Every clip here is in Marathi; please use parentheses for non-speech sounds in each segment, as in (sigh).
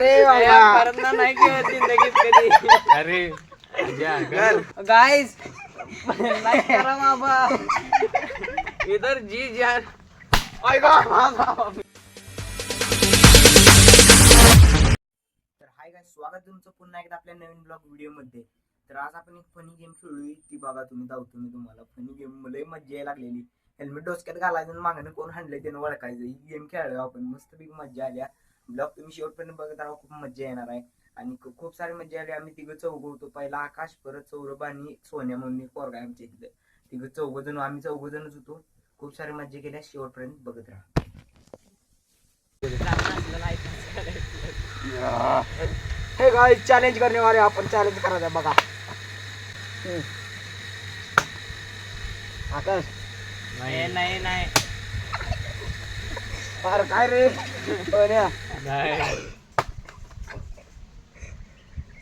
परत ना नाही खेळत जिंदगीत कधी. अरे जा, कर. गाइस लाईक करा बाबा. (laughs) इधर जी जान तर हाय काय स्वागत तुमचं पुन्हा एकदा आपल्या नवीन ब्लॉग व्हिडिओमध्ये तर आज आपण एक फनी गेम खेळलोय ती बघा तुम्ही दावतो मी तुम्हाला. फनी गेम लय मज्जा यायला लागलेली. हेल्मेट डोसक्यात घालायचं आणि मागणं कोण हाणलंय त्यानं ओळखायचं. ही गेम खेळलोय आपण. मस्त पैकी मज्जा आल्या. ब्लॉग तुम्ही शेवटपर्यंत बघत राहा खूप मज्जा येणार आहे. आणि खूप सारी मज्जा आली आम्ही तिघं चौघ होतो. पहिला आकाश परत सौरभ आणि सोन्या म्हणून एक पोरगा आमच्या इथलं. तिघं चौघ जण आम्ही चौघ जणच होतो. खूप सारी मज्जा केल्या शेवटपर्यंत बघत राहा. हे गाय चॅलेंज करने आपण चॅलेंज करायचं बघा. आकाश. नाही नाही नाही. फार काय रे? नाही.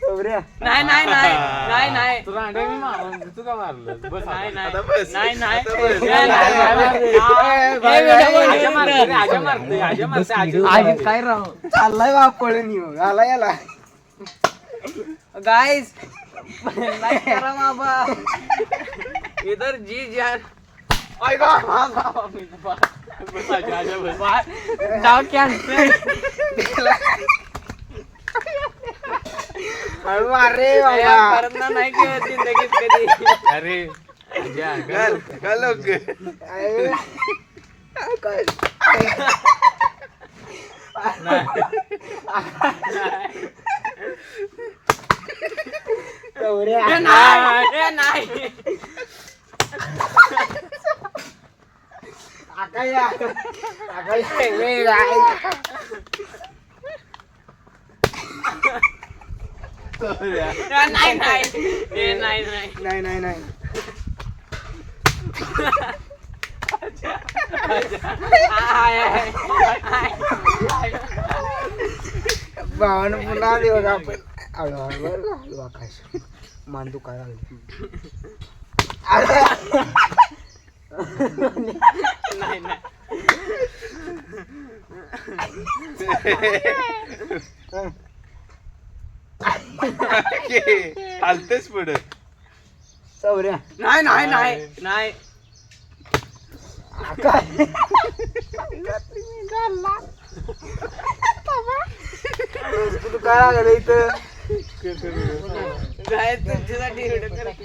सोन्या नाही नाही नाही. नाही नाही. तू रांडे मी मारलं तू का मारलं बस नाही नाही. आता बस. नाही नाही. आता बस. नाही, नाही, नाही. ए, बाय, video बाय, बनवून आजा मारते रे, ठेव. आजा मारते, आजा मारते, आजा आजी मारते. काय राहू चाललाय बा पळून येऊ. आला याला. लाईक करा बाबा. (laughs) इधर जी जान आजा, बस. जाऊ कॅन्सल हळू अरे रे बाबा नाही खेळत जिंदगीत कधी अरे नाही हे नाही आकाश या. आकाश वेगळे आहे. हे नाही नाही हे नाही नाही नाही नाही नाही आय, आय, आय, नाही नाही हालतेच पुढे. चौऱ्या नाही नाही नाही. नाही काय लागलं इथं काय तुमच्यासाठी व्हिडिओ करते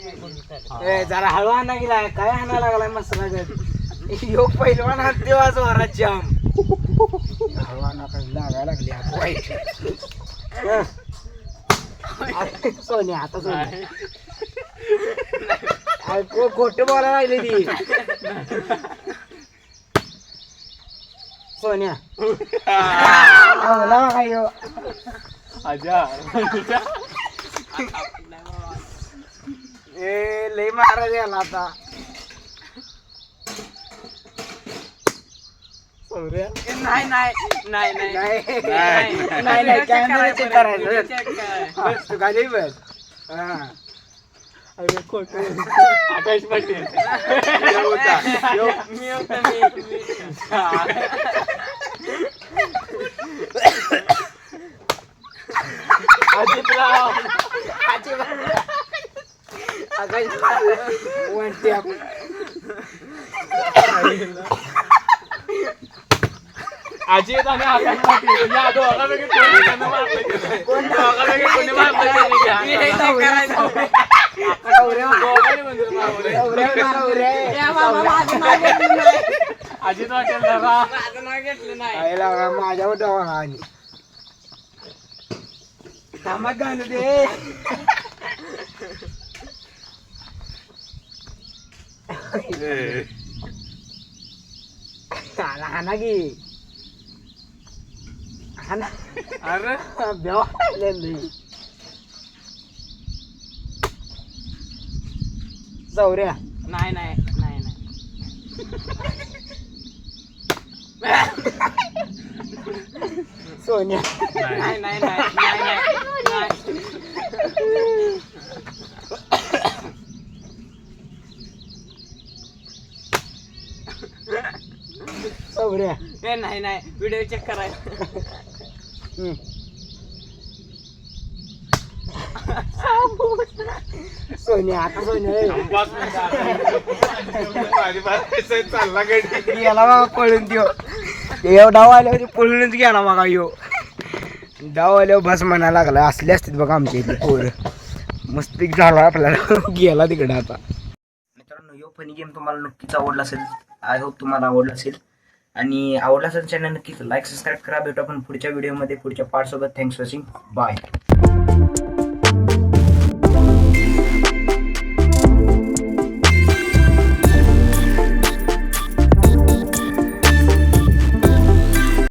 ए जरा हळू आणा गेलाय काय आणा लागलाय मसाला यो पहिलवान हात देवाच वरात जाम. हळू आणा काय लागायला लागली हात वाईट सोन्या आता सोन्या. खोटं बोलायला लागली ती. सोन्या. काय (laughs) ए लय महाराज याला आता. सौर्या नाही नाही नाही नाही. नाही. नाही. नाही. नाही कॅमेरा चेक करायचं तू खाली बस. हा. अरे खोट. आकाश पाटील. (laughs) मी होतो मी मी. (laughs) अजितराव. आकाश वरती आपण अजित आणि या दोघांपैकी कोणी त्यांना मारलं दोघांपैकी कोणी मारलं गेलं की हा. दोघांनी म्हणजे माझ्यावर डोळा आणि थांबा घालू दे त्याला हाना की हाना अरे बेवा नाही चौऱ्या नाही नाही नाही नाही सोन्या नाही नाही नाही नाही नाही नाही नाही. व्हिडिओ चेक कराय सोनी सोन्या आता सोन्या पाच मिनिटं चालला गडी गेला बघा पळून त्यो. यो डाव आल्यावर पळूनच गेला बघा यो. डाव आल्यावर बस म्हणायला लागला. असले असतील बघा आमच्या इथे पोरं. मस्तिक झाला आपल्याला. गेला तिकडे आता. मित्रांनो यो फनी गेम तुम्हाला नक्कीच आवडला असेल. आय होप तुम्हाला आवडला असेल. आणि आवडला असेल चॅनल नक्कीच लाईक सबस्क्राईब करा. भेटू आपण पुढच्या व्हिडिओमध्ये पुढच्या पार्टसोबत थँक्स वॉचिंग बाय